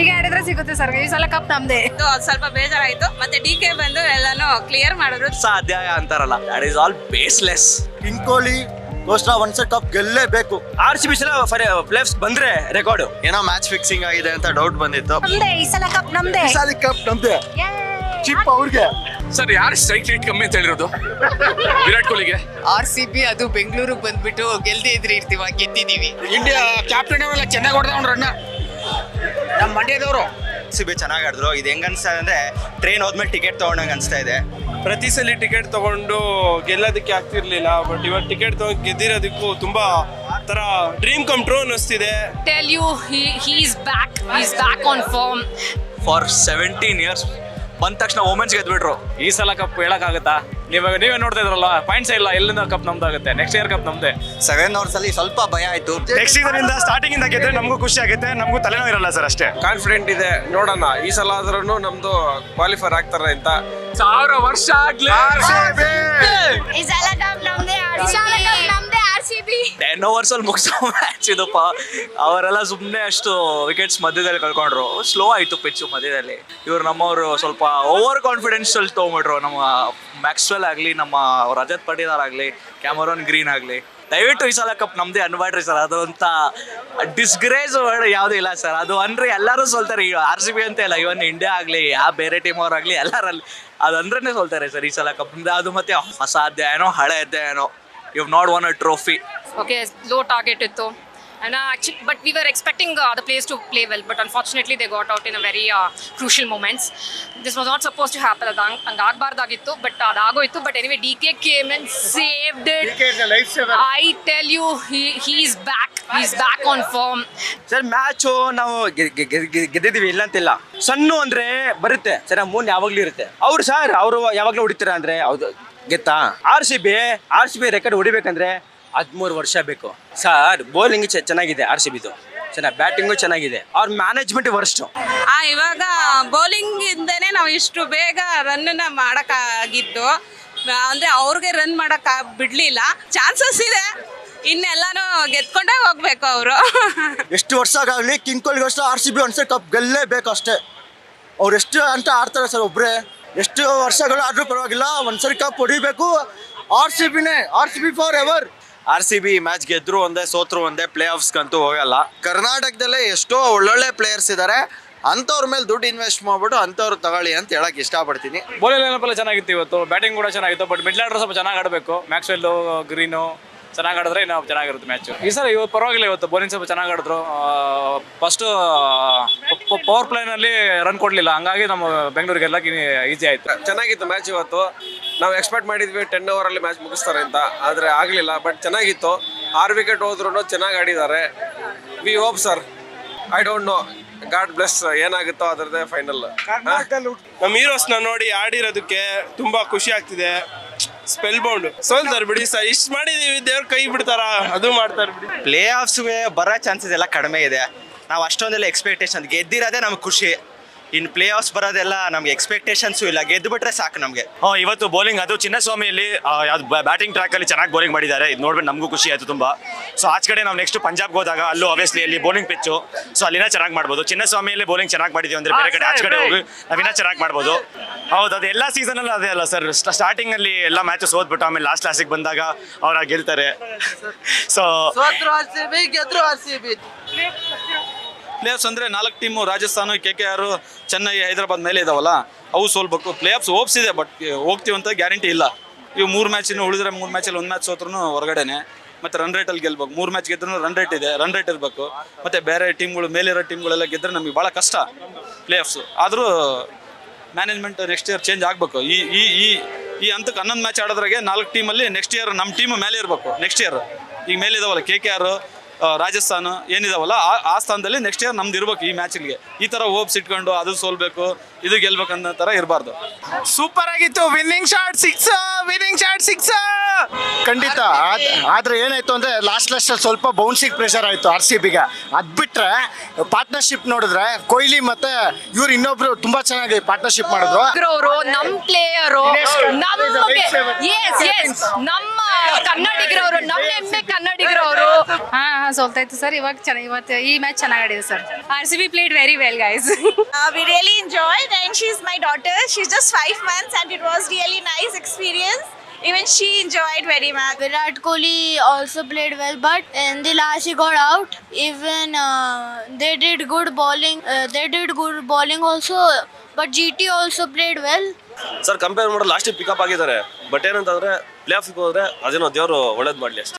ಈಗ ಹೇಳಿದ್ರೆ ಸಿಗುತ್ತೆ ಸರ್ ಈ ಸಲ ಕಪ್ ನಮ್ದೇ. ಇದು ಸ್ವಲ್ಪ ಬೇಜಾರಾಯ್ತು. ಮತ್ತೆ ಡಿ ಕೆ ಬಂದು ಎಲ್ಲಾನು ಕ್ಲಿಯರ್ ಮಾಡಿದ್ರು. ಸಾಧ್ಯ ಅಂತಾರಲ್ಲ. That is all baseless king Kohli ಗೋಸ್ಕರ ಒನ್ಸೆ ಕಪ್ ಗೆಲ್ಲೇಬೇಕು. ಆರ್ ಸಿ ಬಿ ಸಲ ಪ್ಲೇಸ್ ಬಂದ್ರೆ ರೆಕಾರ್ಡ್ ಏನೋ ಮ್ಯಾಚ್ ಫಿಕ್ಸಿಂಗ್ ಆಗಿದೆ ಅಂತ ಡೌಟ್ ಬಂದಿತ್ತು. ನಮ್ದೇ ಈ ಸಲ ಕಪ್ ನಮ್ದೇ. ಸಲ ಕಪ್ ನಮ್ದೆ. ಚಿಪ್ ಅವ್ರಿಗೆ. ಸರ್ ಯಾರು ಸ್ಟ್ರೈಕ್ ರೇಟ್ ಕಮ್ಮಿ ಅಂತ ಹೇಳಿರೋದು? ವಿರಾಟ್ ಕೊಹ್ಲಿಗೆ? ಆರ್ ಸಿ ಬಿ ಅದು ಬೆಂಗಳೂರಿಗೆ ಬಂದ್ಬಿಟ್ಟು ಗೆಲ್ದೇ ಇದ್ರೆ ಇರ್ತೀವ ಗೆದ್ದಿದೀವಿ ಇಂಡಿಯಾ ಕ್ಯಾಪ್ಟನ್ ಅವರೆಲ್ಲ ಚೆನ್ನಾಗಿ ಹೊಡೆದ ರನ್ನ ನಮ್ಮ ಮಂಡ್ಯದವರು. ಸಿ ಬಿ ಚೆನ್ನಾಗಿ ಆಡಿದ್ರು. ಇದು ಹೆಂಗೆ ಅನಿಸ್ತಾ ಇದೆ ಅಂದ್ರೆ ಟ್ರೈನ್ ಹೋದ್ಮೇಲೆ ಟಿಕೆಟ್ ತೊಗೊಂಡಂಗೆ ಅನಿಸ್ತಾ ಇದೆ. ಪ್ರತಿ ಸಲ ಟಿಕೆಟ್ ತೊಗೊಂಡು ಗೆಲ್ಲೋದಕ್ಕೆ ಆಗ್ತಿರ್ಲಿಲ್ಲ ಬಟ್ ಇವಾಗ ಟಿಕೆಟ್ ತಗೊಂಡು ಗೆದ್ದಿರೋದಕ್ಕೂ ತುಂಬ ತರ ಡ್ರೀಮ್ ಕಮ್ ಟ್ರೂ ಅನ್ನಿಸ್ತಿದೆ. Tell you he's back is back on form for seventeen years ಬಂದ ತಕ್ಷಣ ವುಮೆನ್ಸ್ ಗೆದ್ಬಿಟ್ರು. ಈ ಸಲ ಕಪ್ ಹೇಳಕ್ಕಾಗತ್ತಾ? ನೀವಾಗ ನೀವೇ ನೋಡ್ತಾ ಇದ್ರಲ್ಲ ಪಾಯಿಂಟ್ಸ್ ಇಲ್ಲ ಎಲ್ಲಿಂದ ಕಪ್ ನಮ್ದಾಗುತ್ತೆ? ನೆಕ್ಸ್ಟ್ ಇಯರ್ ಕಪ್ ನಮ್ದೆ. ಸೆವೆನ್ ಅವರ್ಸ್ ಅಲ್ಲಿ ಸ್ವಲ್ಪ ಭಯ ಆಯ್ತು. ನೆಕ್ಸ್ಟ್ ಇಯರ್ ಇಂದ ಸ್ಟಾರ್ಟಿಂಗ್ ಇಂದ ಗೆದ್ರೆ ನಮಗೂ ಖುಷಿ ಆಗುತ್ತೆ ನಮಗೂ ತಲೆನೋ ಇರಲ್ಲ ಸರ್ ಅಷ್ಟೇ. ಕಾನ್ಫಿಡೆಂಟ್ ಇದೆ. ನೋಡೋಣ ಈ ಸಲ ಆದ್ರೂ ನಮ್ದು ಕ್ವಾಲಿಫೈರ್ ಆಗ್ತಾರೆ ಅಂತ. ಸಾವಿರ ವರ್ಷ ಆಗ್ಲಿ. ಈ ಸಲ ಕಪ್ ನಮ್ದೇ. ಟೆನ್ ಓವರ್ಸ್ ಅಲ್ಲಿ ಮುಗಿಸೋ ಮ್ಯಾಚ್ ಇದಪ್ಪ. ಅವರೆಲ್ಲ ಸುಮ್ಮನೆ ಅಷ್ಟು ವಿಕೆಟ್ಸ್ ಮಧ್ಯದಲ್ಲಿ ಕಳ್ಕೊಂಡ್ರು. ಸ್ಲೋ ಆಯ್ತು ಪಿಚ್ಚು ಮಧ್ಯದಲ್ಲಿ. ಇವ್ರು ನಮ್ಮವರು ಸ್ವಲ್ಪ ಓವರ್ ಕಾನ್ಫಿಡೆನ್ಸ್ ಅಲ್ಲಿ ತೊಗೊಂಬಿಟ್ರು ನಮ್ಮ ಮ್ಯಾಕ್ಸ್ವೆಲ್ ಆಗಲಿ, ನಮ್ಮ ರಜತ್ ಪಟೇದಾರ್ ಆಗಲಿ, ಕ್ಯಾಮರಾನ್ ಗ್ರೀನ್ ಆಗಲಿ. ದಯವಿಟ್ಟು ಈ ಸಲ ಕಪ್ ನಮ್ದೇ ಅನ್ಬೇಡ್ರಿ ಸರ್ ಅದು ಅಂತ ಡಿಸ್ಗ್ರೇಸ್ ವರ್ಡ್ ಯಾವುದೂ ಇಲ್ಲ ಸರ್ ಅದು ಅಂದ್ರೆ ಎಲ್ಲರೂ ಸೋಲ್ತಾರೆ. ಆರ್ ಸಿ ಬಿ ಅಂತ ಇಲ್ಲ. ಇವನ್ ಇಂಡಿಯಾ ಆಗಲಿ ಯಾವ ಬೇರೆ ಟೀಮ್ ಅವ್ರಾಗ್ಲಿ ಎಲ್ಲರಲ್ಲಿ. ಅದು ಅಂದ್ರೇ ಸೋಲ್ತಾರೆ ಸರ್ ಈ ಸಲ ಕಪ್ ಅದು ಮತ್ತೆ ಹೊಸ ಅಧ್ಯಾಯನೋ, ಹಳೆ ಅಧ್ಯಾಯನೋ. You not won a trophy okay low target ಇತ್ತು and uh, actually but we were expecting uh, the players to play well but unfortunately they got out in a very uh, crucial moments. This was not supposed to happen. ಅದು ಹಂಗ್ ಹಂಗ್ ಆಗ್ಬಾರ್ದಾಗಿತ್ತು but ಅದಾಗೋಯ್ತು but anyway D K came and save it I tell you he is back is back on form sir match ನಾವು ಗೆ- ಗೆ- ಗೆ- ಗೆ- ಗೆದ್ದಿದೀವಿ ಇಲ್ಲ ಅಂತಿಲ್ಲ. ಸಣ್ಣ ಅಂದ್ರೆ ಬರುತ್ತೆ. ಸರ್ ಮೂನ್ ಯಾವಾಗ್ಲೂ ಇರುತ್ತೆ. ಅವ್ರು ಸರ್ ಅವರು ಯಾವಾಗ್ಲೂ ಹೊಡಿತಾರೆ ಅಂದ್ರೆ ಹೌದು ಗೆತ್ತಾ? R C B R C B record ಹೊಡಿಬೇಕಂದ್ರೆ ಹದಿಮೂರು ವರ್ಷ ಬೇಕು. ಸರ್ ಬೌಲಿಂಗ್ ಚೆನ್ನಾಗಿದೆ ಆರ್ ಸಿ ಬಿದು. ಚೆನ್ನಾಗಿ ಬ್ಯಾಟಿಂಗು ಚೆನ್ನಾಗಿದೆ. ಅವ್ರ ಮ್ಯಾನೇಜ್ಮೆಂಟ್ ವರ್ಷ ಆ ಇವಾಗ ಬೌಲಿಂಗ್ ಇಂದನೇ ನಾವು ಇಷ್ಟು ಬೇಗ ರನ್ನ ಮಾಡಕ್ಕಾಗಿದ್ದು ಅಂದ್ರೆ ಅವ್ರಿಗೆ ರನ್ ಮಾಡಕ್ ಬಿಡ್ಲಿಲ್ಲ. ಚಾನ್ಸಸ್ ಇದೆ. ಇನ್ನೆಲ್ಲಾನು ಗೆದ್ಕೊಂಡೇ ಹೋಗ್ಬೇಕು ಅವರು. ಎಷ್ಟು ವರ್ಷ ಆಗಲಿ ಕಿಂಗ್ ಕೊಹ್ಲಿಗೋಸ್ಕರ ಆರ್ ಸಿ ಬಿ ಒಂದ್ಸರಿ ಕಪ್ ಗೆಲ್ಲೇಬೇಕು ಅಷ್ಟೇ ಅವ್ರು ಎಷ್ಟು ಅಂತ ಆಡ್ತಾರೆ ಸರ್ ಒಬ್ಬರೇ ಎಷ್ಟು ವರ್ಷಗಳು ಆದರೂ ಪರವಾಗಿಲ್ಲ ಒಂದ್ಸರಿ ಕಪ್ ಹೊಡಿಬೇಕು. R C ಬಿನೇ R C B for ever R C B match ಗೆದ್ರು ಒಂದೇ ಸೋತ್ರು ಒಂದೇ ಪ್ಲೇ ಆಫ್ಸ್ಗಂತೂ ಹೋಗಲ್ಲ. ಕರ್ನಾಟಕದಲ್ಲೇ ಎಷ್ಟೋ ಒಳ್ಳೊಳ್ಳೆ ಪ್ಲೇಯರ್ಸ್ ಇದ್ದಾರೆ ಅಂಥವ್ರ ಮೇಲೆ ದುಡ್ಡು ಇನ್ವೆಸ್ಟ್ ಮಾಡ್ಬಿಟ್ಟು ಅಂಥವ್ರು ತಗೊಳ್ಳಿ ಅಂತ ಹೇಳಕ್ ಇಷ್ಟಪಡ್ತೀನಿ. ಬೌಲಿಂಗ್ ಲೈನಪ್ ಎಲ್ಲ ಚೆನ್ನಾಗಿತ್ತು ಇವತ್ತು. ಬ್ಯಾಟಿಂಗ್ ಕೂಡ ಚೆನ್ನಾಗಿತ್ತು ಬಟ್ ಮಿಡ್ಲ್ ಆರ್ಡರ್ ಸ್ವಲ್ಪ ಚೆನ್ನಾಗಿ ಆಡಬೇಕು. ಮ್ಯಾಕ್ಸ್ವೆಲ್ಲು ಗ್ರೀನು ಚೆನ್ನಾಗಿ ಆಡಿದ್ರೆ ಇನ್ನೂ ಚೆನ್ನಾಗಿರುತ್ತೆ ಮ್ಯಾಚ್ ಈ ಸಲ ಇವತ್ತು ಪರವಾಗಿಲ್ಲ ಇವತ್ತು. ಬೌಲಿಂಗ್ ಸ್ವಲ್ಪ ಚೆನ್ನಾಗಿ ಆಡಿದ್ರು. ಫಸ್ಟ್ ಪವರ್ ಪ್ಲೇನಲ್ಲಿ ರನ್ ಕೊಡಲಿಲ್ಲ. ಹಂಗಾಗಿ ನಮ್ಮ ಬೆಂಗಳೂರಿಗೆಲ್ಲ ಈಸಿ ಆಯ್ತು. ಚೆನ್ನಾಗಿತ್ತು ಮ್ಯಾಚ್ ಇವತ್ತು. ನಾವು ಎಕ್ಸ್ಪೆಕ್ಟ್ ಮಾಡಿದ್ವಿ ಟೆನ್ ಓವರ್ ಅಲ್ಲಿ ಮ್ಯಾಚ್ ಮುಗಿಸ್ತಾರೆ ಅಂತ. ಆದ್ರೆ ಆಗಲಿಲ್ಲ ಬಟ್ ಚೆನ್ನಾಗಿತ್ತು. ಆರು ವಿಕೆಟ್ ಹೋದ್ರೂ ಚೆನ್ನಾಗಿ ಆಡಿದ್ದಾರೆ. We hope sir I don't know God bless ಏನಾಗುತ್ತೋ ಅದರದೇ ಫೈನಲ್ ನಮ್ಮ ಹೀರೋಸ್ನ ನೋಡಿ ಆಡಿರೋದಕ್ಕೆ ತುಂಬಾ ಖುಷಿ ಆಗ್ತಿದೆ. ಸ್ಪೆಲ್ ಬೌಂಡ್ ಸೋಲ್ತಾರ ಬಿಡಿ ಸರ್ ಇಷ್ಟು ಮಾಡಿದೀವಿ ದೇವ್ರ ಕೈ ಬಿಡ್ತಾರ? ಅದು ಮಾಡ್ತಾರ ಬಿಡಿ. ಪ್ಲೇ ಆಫ್ಸ್ಗೆ ಬರೋ ಚಾನ್ಸಸ್ ಎಲ್ಲ ಕಡಿಮೆ ಇದೆ. ನಾವು ಅಷ್ಟೊಂದೆಲ್ಲ ಎಕ್ಸ್ಪೆಕ್ಟೇಷನ್ ಗೆದ್ದಿರೋದೇ ನಮ್ಗೆ ಖುಷಿ. ಇನ್ನು ಪ್ಲೇ ಆಫ್ಸ್ ಬರೋದೆಲ್ಲ ನಮ್ಗೆ ಎಕ್ಸ್ಪೆಕ್ಟೇಷನ್ಸು ಇಲ್ಲ. ಗೆದ್ದು ಬಿಟ್ರೆ ಸಾಕು ನಮಗೆ. ಹಾ ಇವತ್ತು ಬೌಲಿಂಗ್ ಅದು ಚಿನ್ನಸ್ವಾಮಿಯಲ್ಲಿ ಯಾವ್ದು ಬ್ಯಾಟಿಂಗ್ ಟ್ರ್ಯಾಕ್ ಅಲ್ಲಿ ಚೆನ್ನಾಗಿ ಬೌಲಿಂಗ್ ಮಾಡಿದ್ದಾರೆ. ಇದು ನೋಡ್ಬಿಟ್ಟು ನಮಗೂ ಖುಷಿ ಆಯ್ತು ತುಂಬಾ. ಸೊ ಆಚ ಕಡೆ ನಾವು ನೆಕ್ಸ್ಟ್ ಪಂಜಾಬ್ಗೆ ಹೋದಾಗ ಅಲ್ಲೂ ಅಬ್ವಿಯಸ್ಲಿ ಅಲ್ಲಿ ಬೌಲಿಂಗ್ ಪಿಚ್ಚು ಸೊ ಅಲ್ಲಿನ ಚೆನ್ನಾಗಿ ಮಾಡ್ಬೋದು. ಚಿನ್ನಸ್ವಾಮಿಯಲ್ಲಿ ಬೌಲಿಂಗ್ ಚೆನ್ನಾಗಿ ಮಾಡಿದೀವಿ ಅಂದ್ರೆ ಬೇರೆ ಕಡೆ ಆಚ ಕಡೆ ಹೋಗಿ ನಾವಿನ್ನ ಚೆನ್ನಾಗಿ ಮಾಡ್ಬೋದು. ಹೌದು ಅದು ಎಲ್ಲ ಸೀಸನ್ ಅಲ್ಲಿ ಅದೇ ಅಲ್ಲ ಸರ್ ಸ್ಟಾರ್ಟಿಂಗ್ ಅಲ್ಲಿ ಎಲ್ಲ ಮ್ಯಾಚಸ್ ಓದ್ಬಿಟ್ಟು ಆಮೇಲೆ ಲಾಸ್ಟ್ ಲಾಸ್ಟಿಗೆ ಬಂದಾಗ ಅವ್ರ ಗೆಲ್ತಾರೆ. ಸೊ ಪ್ಲೇಯರ್ಸ್ ಅಂದರೆ ನಾಲ್ಕು ಟೀಮು ರಾಜಸ್ಥಾನ, ಕೆ ಕೆ ಆರು, ಚೆನ್ನೈ, ಹೈದರಾಬಾದ್ ಮೇಲೆ ಇದಾವಲ್ಲ, ಅವು ಸೋಲ್ಬೇಕು. ಪ್ಲೇ ಆಫ್ಸ್ ಇದೆ ಬಟ್ ಹೋಗ್ತೀವಿ ಅಂತ ಗ್ಯಾರಂಟಿ ಇಲ್ಲ. ಇವು ಮೂರು ಮ್ಯಾಚಿನ ಉಳಿದ್ರೆ ಮೂರು ಮ್ಯಾಚಲ್ಲಿ ಒಂದು ಮ್ಯಾಚ್ ಸೋತ್ರೂ ಹೊರಗಡೆನೆ. ಮತ್ತು ರನ್ ರೇಟಲ್ಲಿ ಗೆಲ್ಬೇಕು. ಮೂರು ಮ್ಯಾಚ್ ಗೆದ್ರೂ ರನ್ ರೇಟ್ ಇದೆ ರನ್ ರೇಟ್ ಇರಬೇಕು. ಮತ್ತು ಬೇರೆ ಟೀಮ್ಗಳು, ಮೇಲಿರೋ ಟೀಮ್ಗಳೆಲ್ಲ ಗೆದ್ದರೆ ನಮಗೆ ಭಾಳ ಕಷ್ಟ ಪ್ಲೇ ಆಫ್ಸು ಆದರೂ ಮ್ಯಾನೇಜ್ಮೆಂಟ್ ನೆಕ್ಸ್ಟ್ ಇಯರ್ ಚೇಂಜ್ ಆಗಬೇಕು. ಈ ಈ ಈ ಈ ಹಂತಕ್ಕೆ ಹನ್ನೊಂದು ಮ್ಯಾಚ್ ಆಡೋದ್ರಾಗೆ ನಾಲ್ಕು ಟೀಮಲ್ಲಿ ನೆಕ್ಸ್ಟ್ ಇಯರ್ ನಮ್ಮ ಟೀಮ್ ಮೇಲೆ ಇರಬೇಕು ನೆಕ್ಸ್ಟ್ ಇಯರ್ ಈಗ ಮೇಲಿದಾವಲ್ಲ, ಕೆ ಕೆ ಆರ್ ರಾಜಸ್ಥಾನ ಏನಿದಾವಲ್ಲ ಆ ಆ ಸ್ಥಾನದಲ್ಲಿ ನೆಕ್ಸ್ಟ್ ಇಯರ್ ನಮ್ದು ಇರ್ಬೇಕು ಈ ಮ್ಯಾಚ್ಗೆ ಈ ಥರ ಹೋಪ್ಸ್ ಇಟ್ಕೊಂಡು ಅದು ಸೋಲ್ಬೇಕು ಇದು ಗೆಲ್ಬೇಕು ಅನ್ನೋ ಥರ ಇರಬಾರ್ದು. ಸೂಪರ್ ಆಗಿತ್ತು winning shot six winning shot six ಖಂಡಿತ. ಆದ್- ಆದ್ರೆ ಏನಾಯ್ತು ಅಂದ್ರೆ ಲಾಸ್ಟ್ ಲಾಸ್ಟ್ ಸ್ವಲ್ಪ ಬೌನ್ಸಿಂಗ್ ಪ್ರೆಷರ್ ಆಯ್ತು ಆರ್ ಸಿ ಬಿಗೆ ಅದ್ ಬಿಟ್ರೆ ಪಾರ್ಟ್ನರ್ಶಿಪ್ ನೋಡಿದ್ರೆ ಕೊಹ್ಲಿ ಮತ್ತೆ ಇವ್ರು ಇನ್ನೊಬ್ರು ತುಂಬಾ ಚೆನ್ನಾಗಿ ಪಾರ್ಟ್ನರ್ಶಿಪ್ ಮಾಡಿದ್ರು. ಅವರು ನಮ್ ಪ್ಲೇಯರು ನಮಗೆ ಎಸ್ ಎಸ್ ನಮ್ಮ ಕನ್ನಡಿಗರವರು ನಮ್ಮ ಹೆಮ್ಮೆ ಕನ್ನಡಿಗರವರು. ಹಾ ಹಾ ಸೋಲ್ತಾ ಇತ್ತು ಸರ್. ಇವಾಗ ಚೆನ್ನಾಗಿ ಇವತ್ತು ಈ ಮ್ಯಾಚ್ ಚೆನ್ನಾಗಿದೆ sir. R C B played very well guys we really enjoy then she is my daughter she is just five months and it was really nice experience even she enjoyed very much Virat Kohli also played well but in the last she got out even they did good bowling they did good bowling also but G T also played well sir compare ಮಾಡೋ last pickup ಆಗಿದಾರೆ but ಏನಂತಂದ್ರೆ play off ಹೋದ್ರೆ ಅದೇನೋ ದೇವರು ಒಳ್ಳೇದು ಮಾಡಲಿ ಅಷ್ಟೇ.